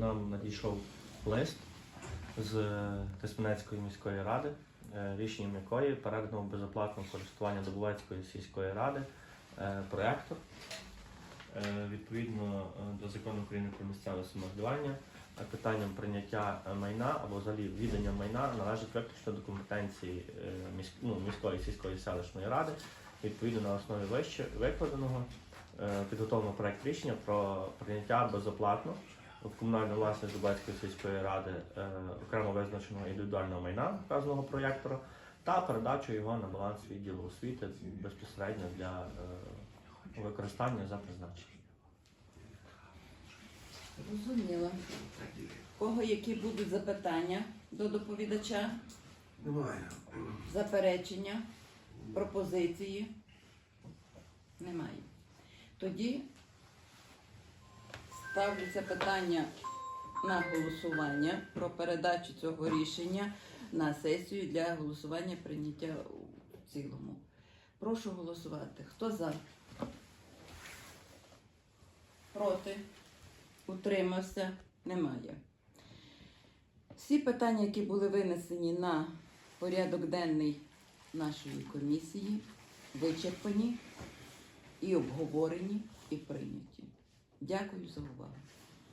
нам надійшов лист з Тисменецької міської ради, е, рішенням якої передано безоплатне користування Добувецької сільської ради е, проектор. Е, Відповідно е, до закону України про місцеве самоврядування е, питанням прийняття е, майна або взагалі віддання майна належить виключно до компетенції е, міськ- ну, міської сільської селищної ради. Відповідно на основі вище викладеного е, підготовлено проект рішення про прийняття безоплатно в комунальну власність Дубецької сільської ради е, окремо визначеного індивідуального майна вказаного проєктора та передачу його на баланс відділу освіти безпосередньо для е, використання за призначенням. Розуміло. Кого які будуть запитання до доповідача, Немає. заперечення, пропозиції? Немає. Тоді ставлюся питання на голосування про передачу цього рішення на сесію для голосування прийняття в цілому. Прошу голосувати. Хто за? Проти? Утримався? Немає. Всі питання, які були винесені на порядок денний нашої комісії, вичерпані і обговорені, і прийняті. Дякую за увагу.